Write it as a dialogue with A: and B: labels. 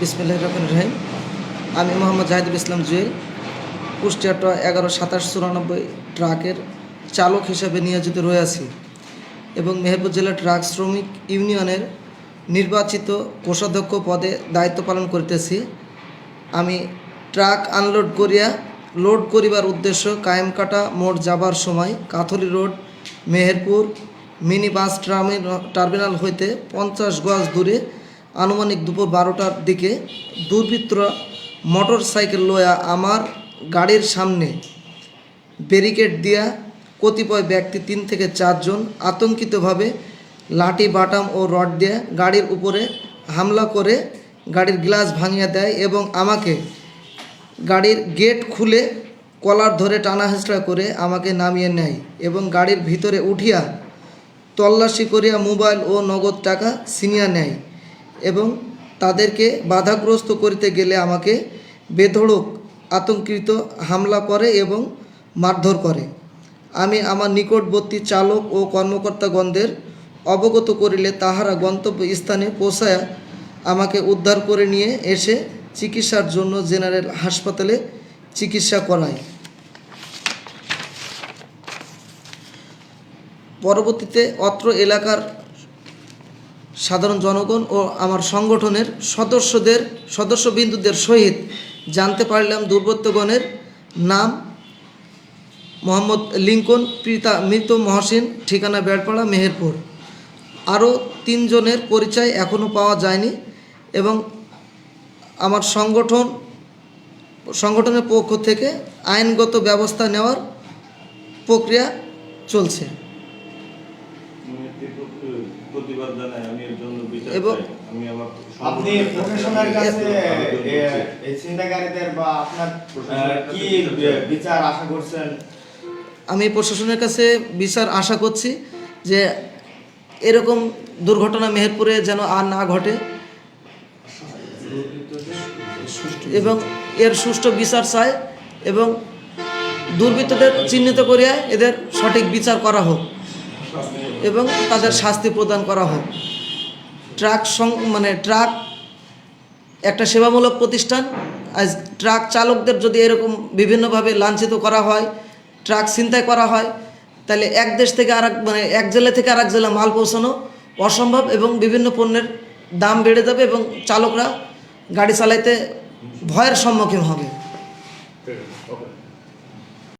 A: বিসমিল্লাহ রহমান রহিম। আমি মোহাম্মদ জাহিদুল ইসলাম জুয়েল কুষ্টিয়া ট এগারো সাতাশ চুরানব্বই ট্রাকের চালক হিসেবে নিয়োজিত রয়েছি এবং মেহেরপুর জেলা ট্রাক শ্রমিক ইউনিয়নের নির্বাচিত কোষাধ্যক্ষ পদে দায়িত্ব পালন করিতেছি। আমি ট্রাক আনলোড করিয়া লোড করিবার উদ্দেশ্য কায়েমকাটা মোড় যাবার সময় Kathli road, Meherpur, mini bus termi- terminal হইতে পঞ্চাশ গজ দূরে আনুমানিক দুপুর বারোটার দিকে দুর্বৃত্তরা মোটর সাইকেল লয়া আমার গাড়ির সামনে ব্যারিকেড দিয়া কতিপয় ব্যক্তি তিন থেকে চারজন আতঙ্কিতভাবে লাঠি, বাটাম ও রড দিয়ে গাড়ির উপরে হামলা করে গাড়ির গ্লাস ভাঙিয়ে দেয় এবং আমাকে গাড়ির গেট খুলে কলার ধরে টানা হেঁচড়া করে আমাকে নামিয়ে নেয় এবং গাড়ির ভিতরে উঠিয়া তল্লাশি করিয়া মোবাইল ও নগদ টাকা ছিনিয়া নেয়। এবং তাদেরকে বাধাগ্রস্ত করিতে গেলে আমাকে বেধড়ক, আতঙ্কিত হামলা করে এবং মারধর করে। আমি আমার নিকটবর্তী চালক ও কর্মকর্তাগণদের অবগত করিলে তাহারা গন্তব্য স্থানে পৌঁছায়া আমাকে উদ্ধার করে নিয়ে এসে চিকিৎসার জন্য জেনারেল হাসপাতালে চিকিৎসা করায়। পরবর্তীতে অত্র এলাকার সাধারণ জনগণ ও আমার সংগঠনের সদস্যদের, সদস্যবিন্দুদের সহিত জানতে পারলাম দুর্বৃত্তগণের নাম মোহাম্মদ লিঙ্কন, পিতা মৃত মহসিন, ঠিকানা বেড়পাড়া, মেহেরপুর। আরও তিনজনের পরিচয় এখনও পাওয়া যায়নি এবং আমার সংগঠন, সংগঠনের পক্ষ থেকে আইনগত ব্যবস্থা নেওয়ার প্রক্রিয়া চলছে।
B: প্রতিবাদ জানাই আমি এর জন্য বিচার চাই। আমি আমার
C: আপনি প্রশাসনের কাছে। এই ছিনতাইকারীদের বা আপনার কি
B: বিচার
C: বিচার আশা করছেন
A: আমি প্রশাসনের কাছে বিচার আশা করছি যে এরকম দুর্ঘটনা মেহেরপুরে যেন আর না ঘটে এবং এর সুষ্ঠু বিচার চায় এবং দুর্বৃত্তদের চিহ্নিত করিয়া এদের সঠিক বিচার করা হোক এবং তাদের শাস্তি প্রদান করা হোক। ট্রাক সং মানে ট্রাক একটা সেবামূলক প্রতিষ্ঠান। আজ ট্রাক চালকদের যদি এরকম বিভিন্নভাবে লাঞ্ছিত করা হয়, ট্রাক ছিনতাই করা হয়, তাহলে এক দেশ থেকে আর মানে এক জেলা থেকে আর এক জেলা মাল পৌঁছানো অসম্ভব এবং বিভিন্ন পণ্যের দাম বেড়ে যাবে এবং চালকরা গাড়ি চালাইতে ভয়ের সম্মুখীন হবে।